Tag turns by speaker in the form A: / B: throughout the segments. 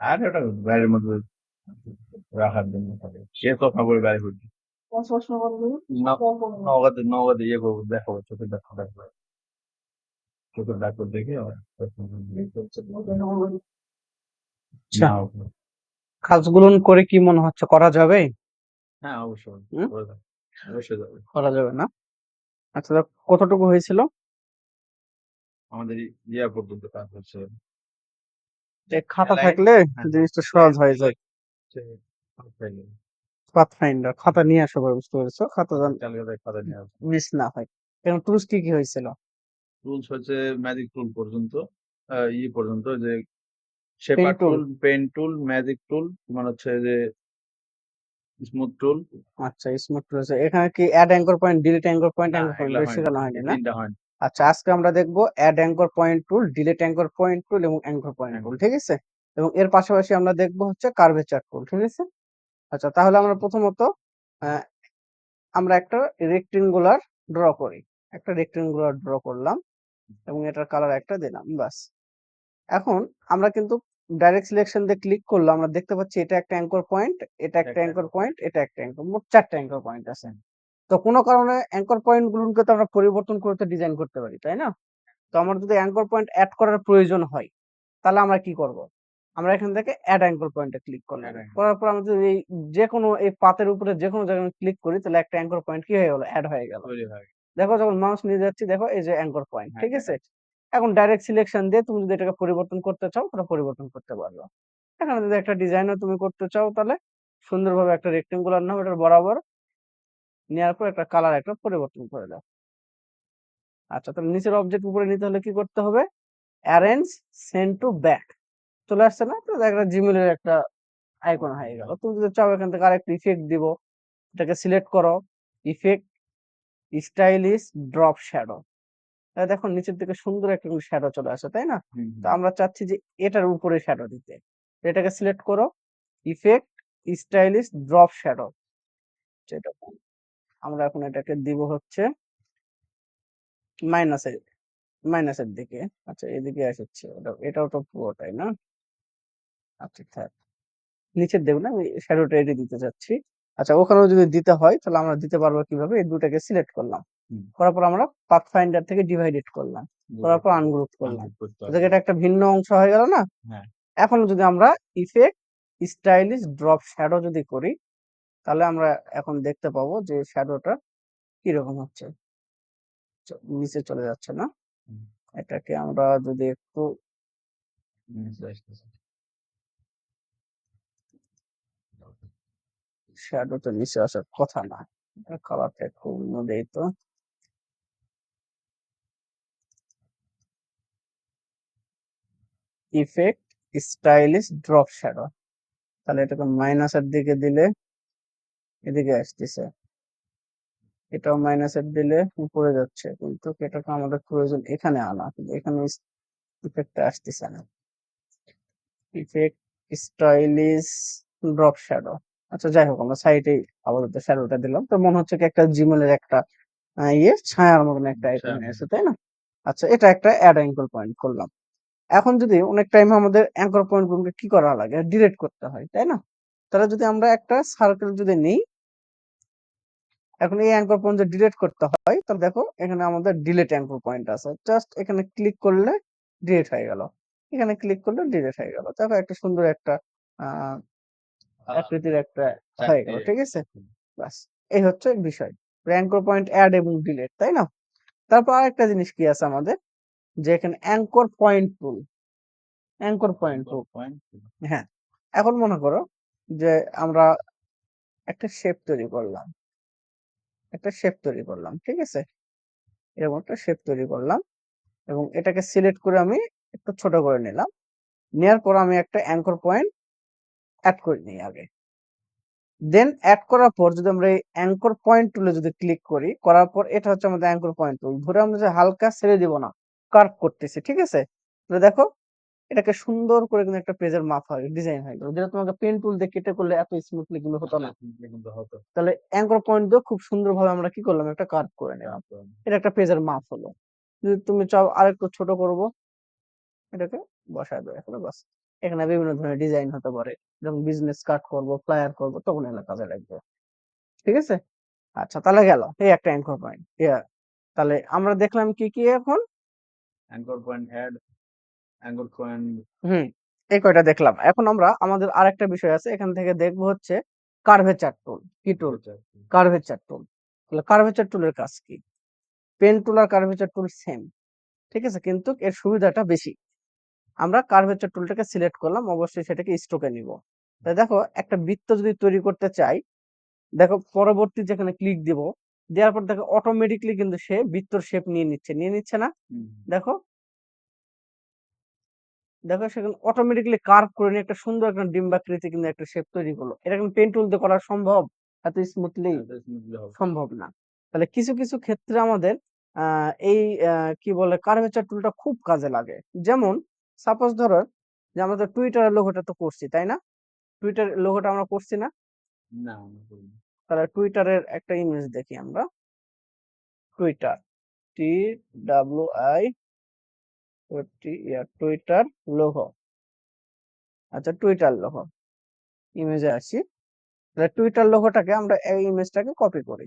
A: আর ওটা বাইরের মধ্যে রাখার জন্য থাকে। সে চশমা করে বাইরে করছি নওগাঁতে নওগাঁতে ইয়ে করব দেখাবো চোখের ডাক্তার দেখাবো চোখের ডাক্তার দেখে।
B: আচ্ছা। কাজগুলো করে কি মনে হচ্ছে করা যাবে?
A: হ্যাঁ অবশ্যই।
B: হুম?
A: অবশ্যই যাবে।
B: করা যাবে না? আচ্ছা কতটুকু হয়েছিল?
A: আমাদের ইয়া পর্যন্ত কাজ হচ্ছে।
B: খাতা থাকলে
A: হ্যাঁ,
B: জিনিসটা সহজ হয়ে যায়। খাতা নিয়ে আসো ভাই, বুঝতে পেরেছ? খাতা
A: খাতা নিয়ে আসবে
B: মিস না হয়। এবং টুলস কি কি হয়েছিল?
A: রুলস হচ্ছে ম্যাজিক টুল পর্যন্ত ই পর্যন্ত যে shaper tool pen tool magic tool মানে হচ্ছে যে স্মুথ টুল
B: আচ্ছা স্মার্ট টুলস এখানে কি add anchor point delete anchor point anchor point শেখানো হয়নি। না?
A: তিনটা হয়
B: আচ্ছা আজকে আমরা দেখব add anchor point tool delete anchor point tool এবং অ্যাঙ্কর পয়েন্ট টুল ঠিক আছে? এবং এর পাশাপাশি আমরা দেখব হচ্ছে কার্ভেচার টুল ঠিক আছে? আচ্ছা তাহলে আমরা প্রথমত আমরা একটা রেক্টেঙ্গুলার ড্র করি। একটা রেক্টেঙ্গুলার ড্র করলাম এবং এটার কালার একটা দিলাম বাস এখন আমরা কিন্তু ডাইরেক্ট সিলেকশন দিয়ে ক্লিক করলে আমরা দেখতে পাচ্ছি এটা একটা অ্যাঙ্কর পয়েন্ট এটা একটা অ্যাঙ্কর পয়েন্ট এটা একটা অ্যাঙ্কর মোট চারটা অ্যাঙ্কর পয়েন্ট আছে। তো কোনো কারণে অ্যাঙ্কর পয়েন্ট গুলোকে তো আমরা পরিবর্তন করতে ডিজাইন করতে পারি তাই না? তো আমার যদি অ্যাঙ্কর পয়েন্ট অ্যাড করার প্রয়োজন হয় তাহলে আমরা কি করব? আমরা এখান থেকে অ্যাড অ্যাঙ্কর পয়েন্টে ক্লিক করলাম করার পর আমরা যদি যে কোনো এই পাতের উপরে যে কোনো জায়গায় ক্লিক করি তাহলে একটা অ্যাঙ্কর পয়েন্ট কি হয়ে গেল? অ্যাড হয়ে গেল। দেখো যখন মাউস নিয়ে যাচ্ছি দেখো এই যে অ্যাঙ্কর পয়েন্ট ঠিক
A: হ্যাঁ,
B: আছে? এখন ডাইরেক্ট সিলেকশন দিয়ে তুমি যদি এটাকে পরিবর্তন করতে চাও তাহলে পরিবর্তন করতে পারবে। এখানে যদি একটা ডিজাইনও তুমি করতে চাও তাহলে সুন্দরভাবে একটা রেক্টেঙ্গুলার নাও এটার বরাবর। নেওয়ার পর একটা কালার একটা পরিবর্তন করে দাও। আচ্ছা তাহলে নিচের অবজেক্ট উপরে নিতে হলে কি করতে হবে? অ্যারেঞ্জ সেন্ড টু ব্যাক চলে আসছে না? তো একটা জিমেলের একটা আইকন হয়ে গেল। তুমি যদি চাও এখান থেকে আরেকটা ইফেক্ট দিব। এটাকে সিলেক্ট করো। ইফেক্ট স্টাইলিশ ড্রপ শ্যাডো তাহলে দেখো নিচের দিকে সুন্দর একটা শ্যাডো চলে আসে তাই না? তো আমরা চাচ্ছি যে এটার উপরে শ্যাডো দিতে। এটাকে সিলেক্ট করো। ইফেক্ট স্টাইলিশ ড্রপ শ্যাডো যেটা আমরা এখন এটাকে দিব হচ্ছে মাইনাসের মাইনাসের দিকে। আচ্ছা এদিকে আসছে ওটা- এটাও তো পুরোটাই না? আচ্ছা থাক। নিচের দেব না? আমি শ্যাডোটা এটি দিতে চাচ্ছি। আচ্ছা ওখানেও যদি দিতে হয় তাহলে আমরা দিতে পারব কীভাবে? এই দুটাকে সিলেক্ট করলাম। করার পর আমরা পাথ ফাইন্ডার থেকে ডিভাইডেড করলাম। করার পর আনগ্রুপ করলাম। এটা একটা ভিন্ন অংশ হয়ে গেল না?
A: হ্যাঁ।
B: এখন যদি আমরা ইফেক্ট স্টাইলিশ ড্রপ শ্যাডো যদি করি তাহলে আমরা এখন দেখতে পাবো যে শ্যাডোটা কীরকম হচ্ছে। নিচে চলে যাচ্ছে না। এটাকে আমরা যদি একটু
A: শ্যাডো।
B: শ্যাডোটা নিচে আসার কথা না। কালারটা একটু অন্য দেই তো। ইফেক্ট স্টাইলিশ ড্রপ শ্যাডো তাহলে এটাকে মাইনাসের দিকে দিলে এদিকে আসতেছে। এটাও মাইনাস মাইনাসের দিলে উপরে যাচ্ছে কিন্তু এটাকে আমাদের প্রয়োজন এখানে আনা কিন্তু এখানে ইফেক্টটা আসতেছে না। ইফেক্ট স্টাইলিশ ড্রপ শ্যাডো আচ্ছা যাই হোক আমরা সাইটে আপাতত শ্যাডোটা দিলাম। তো মনে হচ্ছে কি একটা জিমেলের একটা ইয়ে ছায়ার মতন একটা আইকন
A: ছায়ার
B: আছে তাই না? আচ্ছা এটা একটা অ্যাড অ্যাঙ্কর পয়েন্ট করলাম। এখন যদি অনেক টাইম আমাদের অ্যাঙ্কর পয়েন্ট গুলোকে কি করা লাগে? ডিলিট করতে হয় তাই না? তাহলে যদি আমরা একটা সার্কেল যদি নিই এখন এই অ্যাঙ্কর পয়েন্ট যদি ডিলিট করতে হয় তাহলে দেখো এখানে আমাদের ডিলিট অ্যাঙ্কর পয়েন্ট আছে। জাস্ট এখানে ক্লিক করলে ডিলিট হয়ে গেল। এখানে ক্লিক করলে ডিলিট হয়ে গেল। দেখো একটা সুন্দর একটা আকৃতির একটা হয়ে গেল ঠিক আছে? বাস এই হচ্ছে বিষয়। অ্যাঙ্কর পয়েন্ট অ্যাড এবং ডিলিট তাই না? তারপর আরেকটা জিনিস কি আছে আমাদের? যে এখানে anchor point tool anchor point tool. হ্যাঁ এখন মনে করো যে আমরা একটা শেপ তৈরি করলাম। একটা শেপ তৈরি করলাম, ঠিক আছে? এরকম একটা শেপ তৈরি করলাম এবং এটাকে সিলেক্ট করে আমি একটু ছোট করে নিলাম। নেওয়ার পর আমি একটা অ্যাঙ্কর পয়েন্ট অ্যাড করে নিই আগে। দেন অ্যাড করার পর যদি আমরা এই অ্যাঙ্কর পয়েন্ট টুলে যদি ক্লিক করি, করার পর এটা হচ্ছে আমাদের অ্যাঙ্কর পয়েন্ট টুল ধরে আমরা যে হালকা ছেড়ে দিব না কার্ভ করতেছি, ঠিক আছে? দেখো এটাকে সুন্দর করে কিন্তু একটা পেজের মাপ হয়, ডিজাইন হয়ে। যেটা তোমাকে পেন টুল দিয়ে কেটে করলে এত স্মুথলি কিন্তু হতো না। তাহলে অ্যাঙ্কর পয়েন্ট দিয়ে খুব সুন্দরভাবে আমরা কি করলাম? একটা কার্ভ করে নিলাম। এটা একটা পেজের মাপ হলো। যদি তুমি চাও আরেকটু ছোট করব, এটাকে বসায় দেবো এখানে বাস। এখানে বিভিন্ন ধরনের ডিজাইন হতে পারে। যেমন বিজনেস কার্ড করব ফ্লায়ার করব, তখন এগুলো কাজে লাগবে। ঠিক আছে? আচ্ছা তাহলে গেল। এই একটা অ্যাঙ্কর পয়েন্ট তাহলে আমরা দেখলাম কি কি এখন?
A: Anchor point add anchor point
B: hmm এই কয়টা দেখলাম। এখন আমরা আমাদের আরেকটা বিষয় আছে এখান থেকে দেখব হচ্ছে কার্ভেচার টুল কি টুল কার্ভেচার টুল তাহলে কার্ভেচার টুলের কাজ কি? পেন টুল আর কার্ভেচার টুল সেম ঠিক আছে? কিন্তু এর সুবিধাটা বেশি। আমরা কার্ভেচার টুলটাকে সিলেক্ট করলাম অবশ্যই সেটাকে স্ট্রোকে নিব। তাই দেখো একটা বৃত্ত যদি তৈরি করতে চাই দেখো পরবর্তী যেখানে ক্লিক দিব দেওয়ার পর দেখো অটোমেটিকলি কিন্তু সে বৃত্তর শেপ নিয়ে নিচ্ছে। নিয়ে নিচ্ছে না? দেখো দেখো সেখানে অটোমেটিকলি কার্ভ করে নিয়ে একটা সুন্দর একটা ডিম্বাকৃতি কিন্তু একটা শেপ তৈরি করল। এটা কিন্তু পেন টুল দিয়ে করা সম্ভব? এত স্মুথলি সম্ভব না। তাহলে কিছু কিছু ক্ষেত্রে আমাদের এই কি বলে কার্ভেচার টুলটা খুব কাজে লাগে। যেমন সাপোজ ধরো যে আমাদের টুইটারের লোগোটা তো করছি তাই না? টুইটার লোগোটা আমরা করছি না?
A: না না।
B: তাহলে টুইটারের একটা ইমেজ দেখি আমরা। Twitter T W I Twitter logo আচ্ছা টুইটার লোগো ইমেজে আসি। তাহলে টুইটার লোগোটাকে আমরা এই ইমেজটাকে কপি করি।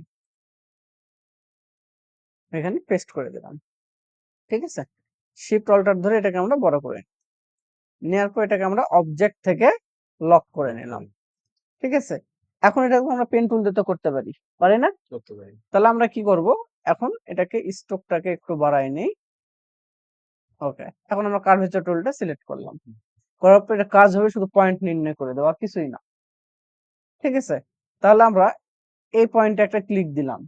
B: এখানে পেস্ট করে দিলাম। ঠিক আছে? শিফট অল্টার ধরে এটাকে আমরা বড় করে নেওয়ার পর এটাকে আমরা অবজেক্ট থেকে লক করে নিলাম। ঠিক আছে? এখন এটাকে আমরা পেন টুল দিয়ে তো করতে পারি। পারি না?
A: করতে পারি।
B: তাহলে আমরা কি করব? এখন এটাকে স্ট্রোকটাকে একটু বাড়াই নেই। ওকে এখন আমরা কার্ভেচার টুলটা সিলেক্ট করলাম। করার পর এটা কাজ হবে শুধু পয়েন্ট নির্ণয় করে দেওয়া আর কিছুই না। ঠিক আছে? তাহলে আমরা এই পয়েন্টে একটা ক্লিক দিলাম।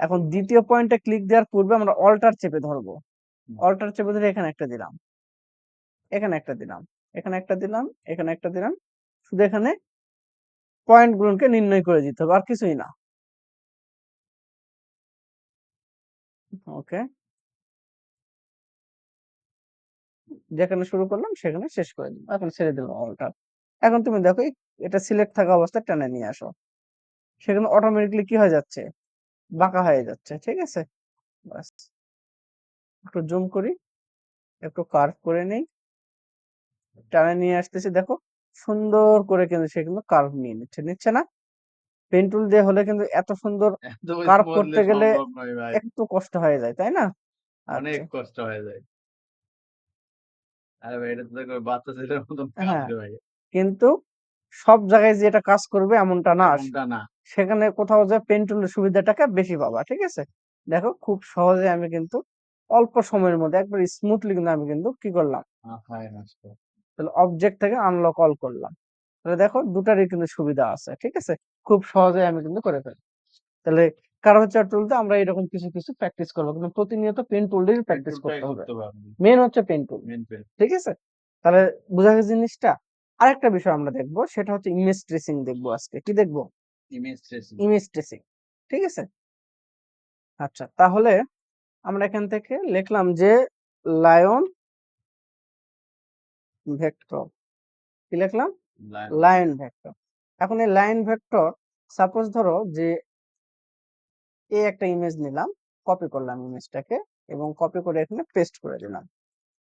B: এখন দ্বিতীয় পয়েন্টে ক্লিক দেওয়ার পূর্বে আমরা অল্টার চেপে ধরবো। অল্টার চেপে ধরে এখানে একটা দিলাম। এখানে একটা দিলাম। এখানে একটা দিলাম। এখানে একটা দিলাম। শুধু এখানে পয়েন্ট গুলোকে নির্ণয় করে দিতে হবে আর কিছুই না। ওকে যেখানে শুরু করলাম সেখানে শেষ করে দিলাম। এখন ছেড়ে দিলাম অল্টার এখন তুমি দেখো এটা সিলেক্ট থাকা অবস্থায় টেনে নিয়ে আসো। সেখানে অটোমেটিকলি কি হয়ে যাচ্ছে? বাঁকা হয়ে যাচ্ছে ঠিক আছে? বাস একটু জুম করি একটু কার্ভ করে নেই। টানে নিয়ে আসতেছি দেখো সুন্দর করে কিন্তু সে কিন্তু কার্ভ নিয়ে নিচ্ছে। নিচ্ছে না? পেন টুল দিয়ে হলে কিন্তু এত সুন্দর
A: smoothly
B: করতে গেলে একটু কষ্ট হয়ে যায় তাই না?
A: অনেক
B: আচ্ছা।
A: কষ্ট হয়ে যায়। আরে ভাই এটা তো দেখো বাচ্চা ছেলের মতন
B: হ্যাঁ।
A: ভাই।
B: কিন্তু সব জায়গায় যে এটা কাজ করবে এমনটা না
A: এমনটা না।
B: সেখানে কোথাও যে পেন টুলের সুবিধাটাকে বেশি পাবা ঠিক আছে? দেখো খুব সহজে আমি কিন্তু অল্প সময়ের মধ্যে একবার স্মুথলি কিন্তু আমি কিন্তু কি করলাম?
A: মাথায় নষ্ট
B: তাহলে অবজেক্ট থেকে আনলক অল করলাম। তাহলে দেখো দুটারই কিন্তু সুবিধা আছে ঠিক আছে? খুব সহজে আমি কিন্তু করে ফেলি তাহলে কার্ভেচার টুলতে আমরা এরকম কিছু কিছু প্র্যাকটিস করব। কিন্তু প্রতিনিয়ত পেন টুল দিয়ে প্র্যাকটিস করতে হবে। মেন হচ্ছে পেন টুল ঠিক আছে? তাহলে বোঝা গেছে জিনিসটা? আরেকটা বিষয় আমরা দেখব সেটা হচ্ছে ইমেজ ট্রেসিং দেখব আজকে। কি দেখব?
A: ইমেজ ট্রেসিং
B: ইমেজ ট্রেসিং ঠিক আছে? আচ্ছা তাহলে আমরা এখান থেকে লিখলাম যে লায়ন ভেক্টর কি লিখলাম? লায়ন ভেক্টর এখন এই লাইন ভেক্টর সাপোজ ধরো যে এই একটা ইমেজ নিলাম কপি করলাম ইমেজটাকে এবং কপি করে এখানে পেস্ট করে দিলাম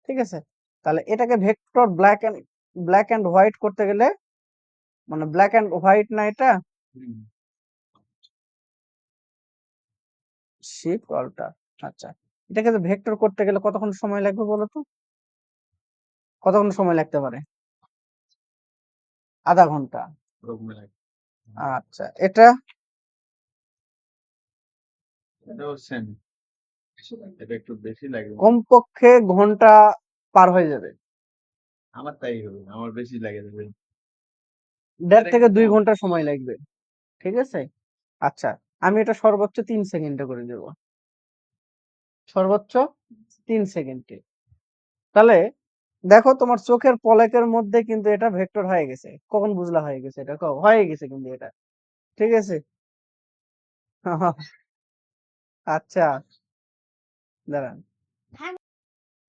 B: ঠিক আছে? তাহলে এটাকে vector black and black and white করতে গেলে মানে ব্ল্যাক এন্ড হোয়াইট না এটা? শিফট অল্টার আচ্ছা। এটাকে ভেক্টর করতে গেলে কতক্ষণ সময় লাগবে বলো তো? কতক্ষণ সময় লাগতে পারে? আধা ঘণ্টা। আচ্ছা এটা
A: এটাও সেম এটা একটু বেশি লাগবে
B: কমপক্ষে ঘণ্টা পার হয়ে যাবে।
A: আমার তাই হবে আমার বেশি লাগে যাবে
B: দেড় থেকে দুই ঘণ্টা সময় লাগবে। ঠিক আছে? আচ্ছা আমি এটা সর্বোচ্চ তিন সেকেন্ডে করে দেব। সর্বোচ্চ তিন সেকেন্ডে। তাহলে দেখো তোমার চোখের পলকের মধ্যে কিন্তু এটা ভেক্টর হয়ে গেছে। কখন বুঝলা হয়ে গেছে এটা? কও, হয়ে গেছে কিন্তু এটা। ঠিক আছে? আচ্ছা দাঁড়ান।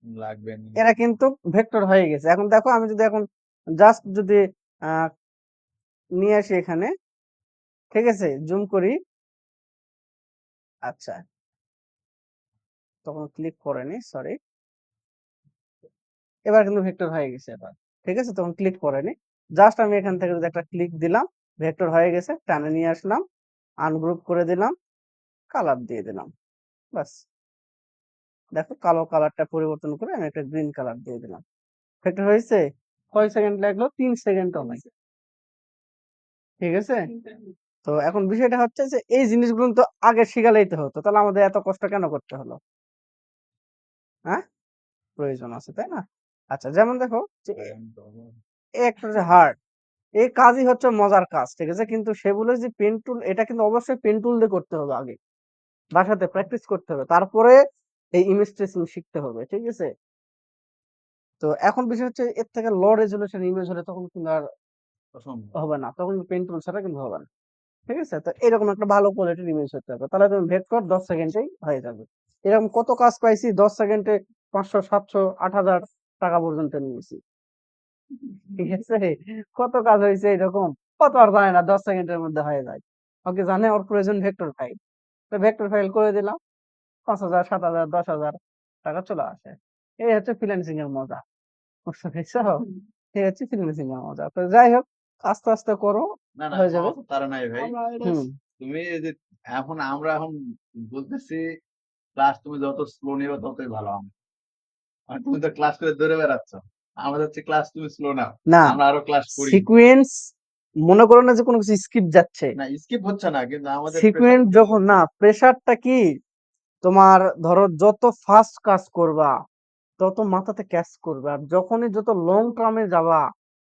A: লাগবে না।
B: এরা কিন্তু ভেক্টর হয়ে গেছে। এখন দেখো আমি যদি এখন জাস্ট যদি আহ, নিয়ে আসি এখানে ঠিক আছে? জুম করি। আচ্ছা। তখন ক্লিক করেনি সরি এবার কিন্তু ভেক্টর হয়ে গেছে এবার ঠিক আছে? তখন ক্লিক করেনি জাস্ট আমি এখান থেকে যদি একটা ক্লিক দিলাম ভেক্টর হয়ে গেছে টানে নিয়ে আসলাম আনগ্রুপ করে দিলাম। কালার দিয়ে দিলাম। বাস দেখো কালো কালারটা পরিবর্তন করে আমি একটা গ্রিন কালার দিয়ে দিলাম। ভেক্টর হয়েছে? কয় সেকেন্ড লাগল? তিন সেকেন্ডও নাই। ঠিক আছে? তো এখন বিষয়টা হচ্ছে যে, এই জিনিসগুলো তো আগে শিখালেই তো হতো। তাহলে আমাদের এত কষ্ট কেন করতে হলো? হ্যাঁ প্রয়োজন আছে, তাই না? আচ্ছা যেমন দেখো একটা যে হার্ট এই কাজই হচ্ছে মজার কাজ, ঠিক আছে? কিন্তু সে বলে যে পেন টুল এটা কিন্তু অবশ্যই পেন টুল দিয়ে করতে হবে আগে। বাসাতে প্র্যাকটিস করতে হবে। তারপরে এই ইমেজ ট্রেসিং শিখতে হবে ঠিক আছে? তো এখন বিষয় হচ্ছে এর থেকে লো রেজলিউশন ইমেজ হলে তখন কিন্তু আর হবে না তখন পেন টুল ছাড়া কিন্তু হবে না ঠিক আছে? তো এরকম একটা ভালো কোয়ালিটির ইমেজ হতে হবে। তাহলে তুমি ভেক্টর দশ সেকেন্ডেই হয়ে যাবে। এরকম কত কাজ পাইছি দশ সেকেন্ডে পাঁচশো সাতশো আট হাজার টাকা পর্যন্ত নিয়েছি। ঠিক আছে? কত কাজ হয়েছে এরকম? কত আর জানে না দশ সেকেন্ডের মধ্যে হয়ে যায়। ওকে জানে ওর প্রয়োজন ভেক্টর ফাইল তো ভেক্টর ফাইল করে দিলাম। পাঁচ হাজার সাত হাজার দশ হাজার টাকা চলে আসে। এই হচ্ছে ফ্রিল্যান্সিং এর মজা। বুঝতে পেরেছ? এই হচ্ছে ফ্রিল্যান্সিং এর মজা। তো যাই হোক আস্তে আস্তে করো হয়ে যাবে।
A: তারা নাই ভাই। তুমি যে এখন আমরা এখন বলতেছি ক্লাস তুমি যত স্লো নিবে ততই ভালো হবে। তুমি তো ক্লাস করে দৌড়ে বেড়াচ্ছ। আমাদের হচ্ছে ক্লাস তুমি স্লো নাও।
B: না
A: আমরা আরও ক্লাস করি।
B: সিকুয়েন্স মনে করো না যে কোনো কিছু স্কিপ যাচ্ছে।
A: না স্কিপ হচ্ছে না কিন্তু আমাদের
B: সিকুয়েন্স যখন না প্রেসারটা কি? তোমার ধরো যত ফাস্ট কাজ করবা তত মাথাতে ক্যাচ করবে আর যখনই যত লং টার্মে যাবা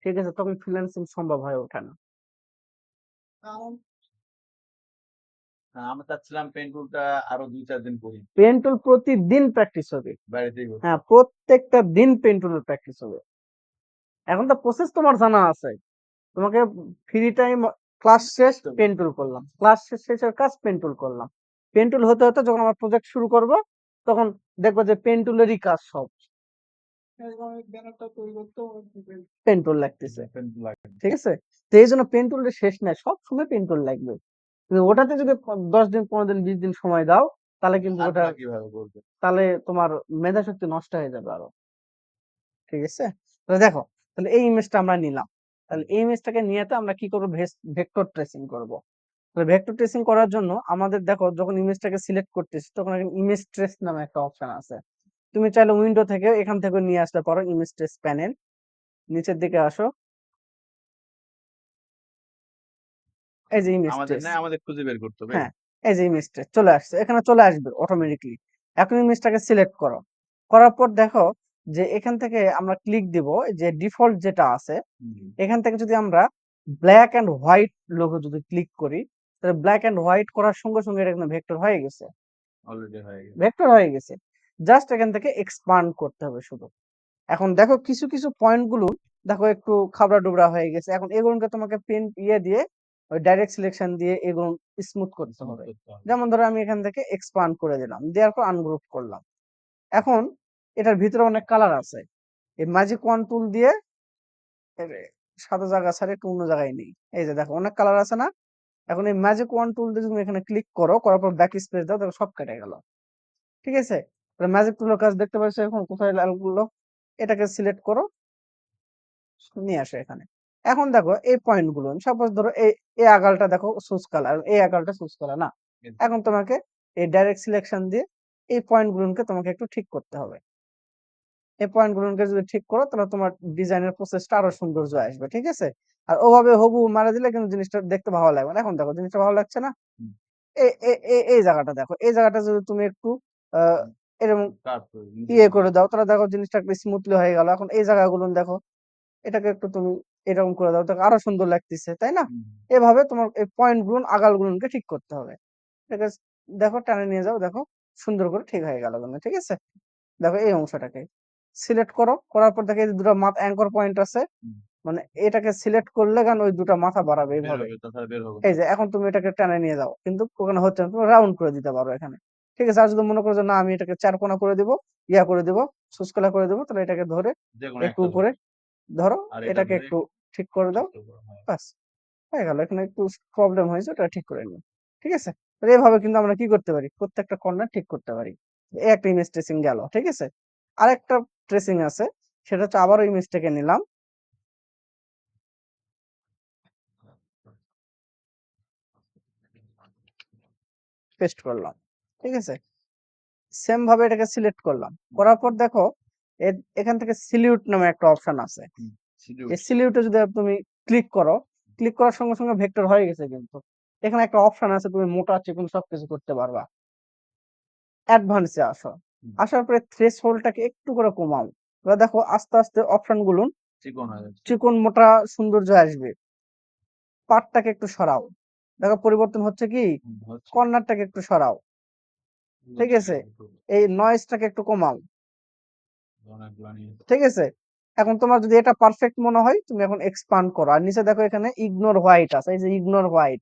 B: ঠিক আছে তখন ফ্রিল্যান্সিং সম্ভব হয়ে ওঠে না।
A: আমরা চাচ্ছিলাম পেন টুলটা আরও দুই চার দিন করি।
B: পেন টুল প্রতিদিন প্র্যাকটিস হবে। হ্যাঁ প্রত্যেকটা দিন পেন টুলের প্র্যাকটিস হবে। এখন তো প্রসেস তোমার জানা আছে। তোমাকে ফ্রি টাইম ক্লাস শেষ পেন টুল করলাম। ক্লাস শেষ শেষের কাজ পেন টুল করলাম। পেন টুল হতে হতে যখন আমার প্রজেক্ট শুরু করব তখন দেখব যে পেন টুলেরই কাজ সব। পেন টুল লাগতেছে। ঠিক আছে? তো এই জন্য পেন শেষ নাই সব সময় পেন টুল লাগবে। কিন্তু ওটাতে যদি দশ দিন পনেরো দিন বিশ দিন সময় দাও তাহলে কিন্তু ওটা তাহলে তোমার মেধা শক্তি নষ্ট হয়ে যাবে আরও। ঠিক আছে? তাহলে দেখো তাহলে এই ইমেজটা আমরা নিলাম। তাহলে এই ইমেজটাকে নিয়ে আমরা কি করব? ভেক্টর ট্রেসিং করব। তাহলে ভেক্টর ট্রেসিং করার জন্য আমাদের দেখো যখন ইমেজটাকে সিলেক্ট করতেছি তখন ইমেজ ট্রেস নামে একটা অপশন আছে। তুমি চাইলে উইন্ডো থেকে এখান থেকে নিয়ে আসতে পারো ইমেজ ট্রেস প্যানেল নিচের দিকে আসো। এই যে ইমেজ ট্রেস
A: আমাদের খুঁজে বের করতে হবে।
B: হ্যাঁ। এই যে ইমেজটা চলে আসছে। এখানে চলে আসবে অটোমেটিকলি এখন ইমেজটাকে সিলেক্ট করো। করার পর দেখো যে এখান থেকে আমরা ক্লিক দিব যে ডিফল্ট যেটা আছে এখান থেকে যদি আমরা ব্ল্যাক এন্ড হোয়াইট লোগো যদি ক্লিক করি তাহলে ব্ল্যাক এন্ড হোয়াইট করার সঙ্গে সঙ্গে এটা কিন্তু ভেক্টর হয়ে গেছে।
A: হয়ে
B: ভেক্টর হয়ে গেছে। জাস্ট এখান থেকে এক্সপান্ড করতে হবে শুধু। এখন দেখো কিছু কিছু পয়েন্টগুলো দেখো একটু খাবড়া ডুবরা হয়ে গেছে। এখন এগুলোকে তোমাকে পেন ইয়ে দিয়ে ওই ডাইরেক্ট সিলেকশন দিয়ে এগুলো স্মুথ করতে হবে।
A: করতে হবে।
B: যেমন ধরো আমি এখান থেকে এক্সপান্ড করে দিলাম দেওয়ার পর আনগ্রুপ করলাম। এখন এটার ভিতরে অনেক কালার আছে। এই ম্যাজিক ওয়ান টুল দিয়ে সাদা জায়গা ছাড়া একটু অন্য জায়গায় নেই। এই যে দেখো অনেক কালার আছে না? এখন এই ম্যাজিক ওয়ান টুল দিয়ে তুমি এখানে ক্লিক করো করার পর ব্যাক স্পেস দাও দেখো সব কেটে গেল। ঠিক আছে? ম্যাজিক টুলের কাজ দেখতে পাচ্ছ এখন? কোথায় লালগুলো এটাকে সিলেক্ট করো। নিয়ে আসো এখানে। এখন দেখো এই পয়েন্টগুলো। সাপোজ ধরো এই এই আগালটা দেখো সুস কালার এই আগালটা সুস কালার না? এখন তোমাকে এই ডাইরেক্ট সিলেকশন দিয়ে এই পয়েন্ট গুলোকে তোমাকে একটু ঠিক করতে হবে। এই পয়েন্ট গুলোকে যদি ঠিক করো তাহলে তোমার ডিজাইনের প্রসেসটা আরও সৌন্দর্য আসবে ঠিক আছে? আর ওভাবে হবু মারা দিলে কিন্তু জিনিসটা দেখতে ভালো লাগবে না। এখন দেখো জিনিসটা ভালো লাগছে না। এই জায়গাটা দেখো এই জায়গাটা যদি তুমি একটু এরকম। ইয়ে করে দাও তাহলে দেখো জিনিসটা একটু স্মুথলি হয়ে গেল। এখন এই জায়গাগুলো দেখো এটাকে একটু তুমি এরকম করে দাও দেখো আরও সুন্দর লাগতেছে তাই না? এভাবে তোমার এই পয়েন্টগুলো আগাল গুলোকে ঠিক করতে হবে। ঠিক আছে? দেখো টানে নিয়ে যাও দেখো সুন্দর করে ঠিক হয়ে গেল ঠিক আছে? দেখো এই অংশটাকে। সিলেক্ট করো করার পর দেখো দুটো মাথা অ্যাঙ্কর পয়েন্ট আছে মানে এটাকে সিলেক্ট করলে কেন ওই দুটো মাথা বাড়াবে এইভাবে এই যে এখন তুমি এটাকে টানে নিয়ে যাও কিন্তু ওখানে হচ্ছে না তুমি রাউন্ড করে দিতে পারো এখানে। ঠিক আছে আর যদি মনে করো যে না আমি এটাকে চার কোনা করে দিব ইয়া করে দিব সুস্কলা করে দিব তাহলে এটাকে ধরে একটু উপরে ধরো। এটাকে একটু ঠিক করে দাও
A: হ্যাঁ।
B: বাস হয়ে গেল। এখানে একটু প্রবলেম হয়েছে ওটা ঠিক করে নিও ঠিক আছে? তাহলে এভাবে কিন্তু আমরা কি করতে পারি? প্রত্যেকটা কর্নার ঠিক করতে পারি। একটা ইমেজ ট্রেসিং গেল ঠিক আছে? আরেকটা ট্রেসিং আছে সেটা হচ্ছে আবারও ইমেজটাকে নিলাম। পেস্ট করলাম ঠিক আছে? সেম ভাবে এটাকে সিলেক্ট করলাম করার পর দেখো এখান থেকে সিলিউট নামে একটা অপশন আছে। এই সিলিউটে যদি তুমি ক্লিক করো ক্লিক করার সঙ্গে সঙ্গে ভেক্টর হয়ে গেছে কিন্তু। এখানে একটা অপশন আছে তুমি মোটা চিকন সবকিছু করতে পারবা। অ্যাডভান্সে আসো। আসার পরে থ্রেশহোল্ডটাকে একটু করে কমাও। এবার দেখো আস্তে আস্তে অপশনগুলো
A: চিকন হয়ে যাচ্ছে।
B: চিকন মোটা সৌন্দর্য আসবে। পাটটাকে একটু সরাও। দেখো পরিবর্তন হচ্ছে কি? কর্নারটাকে একটু সরাও। ঠিক আছে। এই নয়েজটাকে একটু কমাও। ঠিক আছে? এখন তোমার যদি এটা পারফেক্ট মনে হয় তুমি এখন এক্সপান্ড করো। আর নিচে দেখো এখানে ইগনোর হোয়াইট আছে। এই যে ইগনোর হোয়াইট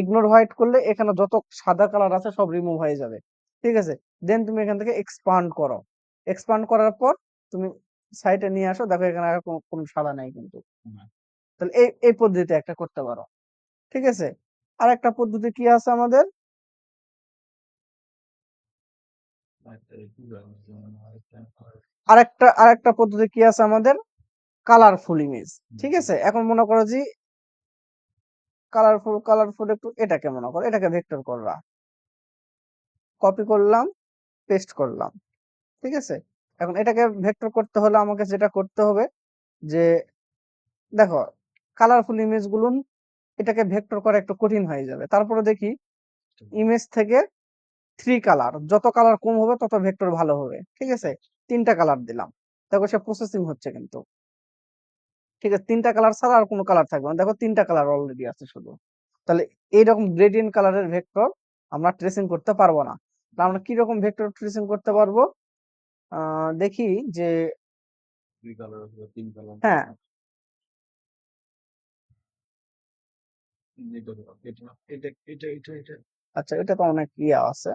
B: ইগনোর হোয়াইট করলে এখানে যত সাদা কালার আছে সব রিমুভ হয়ে যাবে। ঠিক আছে? দেন তুমি এখান থেকে এক্সপান্ড করো। এক্সপান্ড করার পর তুমি সাইটে নিয়ে আসো। দেখো এখানে আর কোনো সাদা নাই কিন্তু। তাহলে এই এই পদ্ধতিতে একটা করতে পারো। ঠিক আছে? আর একটা পদ্ধতি কি আছে আমাদের? আরেকটা আরেকটা পদ্ধতি কি আছে আমাদের? কালারফুল ইমেজ ঠিক আছে? এখন মনে করো যে কালারফুল কালারফুল একটু এটাকে মনে করো। এটাকে ভেক্টর করবা। কপি করলাম পেস্ট করলাম। ঠিক আছে? এখন এটাকে ভেক্টর করতে হলে আমাকে যেটা করতে হবে যে, দেখো কালারফুল ইমেজগুলো এটাকে ভেক্টর করা একটু কঠিন হয়ে যাবে। তারপরে দেখি ইমেজ থেকে থ্রি কালার যত কালার কম হবে তত ভেক্টর ভালো হবে। ঠিক আছে? তিনটা কালার দিলাম। দেখো, সে প্রসেসিং হচ্ছে কিন্তু। ঠিক আছে? তিনটা কালার ছাড়া আর কোনো কালার থাকবে না। দেখো, তিনটা কালার অলরেডি আছে শুধু। তাহলে এইরকম গ্রেডিয়েন্ট কালারের ভেক্টর আমরা ট্রেসিং করতে পারব না। আমরা কি রকম ভেক্টর ট্রেসিং করতে পারব? আহ দেখি যে হ্যাঁ। আচ্ছা এটা তো অনেক ইয়া আছে।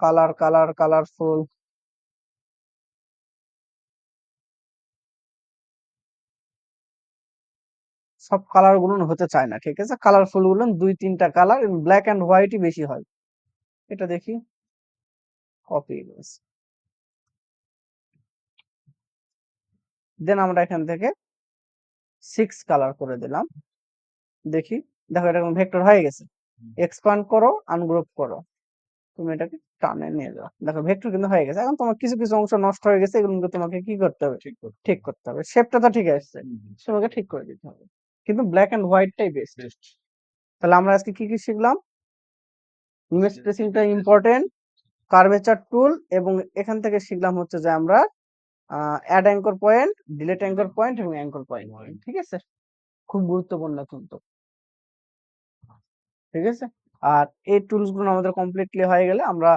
B: কালার কালার কালারফুল সব কালারগুলো হতে চায় না ঠিক আছে? কালারফুলগুলো দুই তিনটা কালার ব্ল্যাক এন্ড হোয়াইটই বেশি হয়। এটা দেখি। কপি দেন আমরা এখান থেকে সিক্স কালার করে দিলাম। দেখি। দেখো এটা ভেক্টর হয়ে গেছে।
A: হুম।
B: এক্সপান্ড করো আনগ্রুপ করো। তুমি এটাকে টানে নিয়ে যাও। দেখো ভেক্টর কিন্তু হয়ে গেছে। এখন তোমার কিছু কিছু অংশ নষ্ট হয়ে গেছে এগুলো তোমাকে কি করতে হবে?
A: ঠিক করতে
B: হবে। শেপটা তো ঠিক আসছে। তোমাকে ঠিক করে দিতে হবে। কিন্তু ব্ল্যাক এন্ড হোয়াইটটাই বেস্ট. তাহলে আমরা আজকে কি কি শিখলাম? ইমেজ ট্রেসিংটা ইম্পর্টেন্ট কার্ভেচার টুল এবং এখান থেকে শিখলাম হচ্ছে যে আমরা add anchor point delete anchor point এবং অ্যাঙ্কর পয়েন্ট. ঠিক আছে? খুব গুরুত্বপূর্ণ কিন্তু। ঠিক আছে? আর এই টুলসগুলো আমাদের কমপ্লিটলি হয়ে গেলে আমরা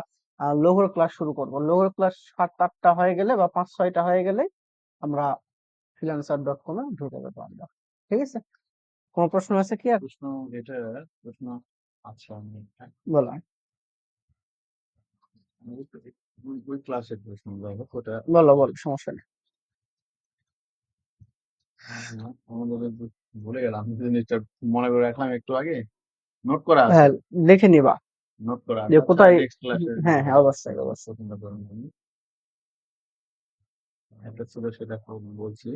B: লোগোর ক্লাস শুরু করব। লোগোর ক্লাস সাত আটটা হয়ে গেলে বা পাঁচ ছয়টা হয়ে গেলে আমরা ফ্রিল্যান্সার ডট কমে ঢুকে যাব আমরা। ঠিক আছে? কোনো প্রশ্ন আছে কি আর?
A: প্রশ্ন এটা প্রশ্ন আচ্ছা আমি হ্যাঁ,
B: বলো
A: আমি ওই- ক্লাসের প্রশ্ন দেখো ওটা
B: বলো বলো সমস্যা নেই।
A: আমাদের ভুলে গেলাম জিনিসটা মনে করে রাখলাম একটু আগে নোট করা আছে?
B: হ্যাঁ দেখে নিবা।
A: নোট করা
B: যে কোথায়-
A: নেক্সট ক্লাসে
B: হ্যাঁ হ্যাঁ অবশ্যই অবশ্যই।
A: পছন্দ করেন। আমি একটা ছিল সেটা বলছি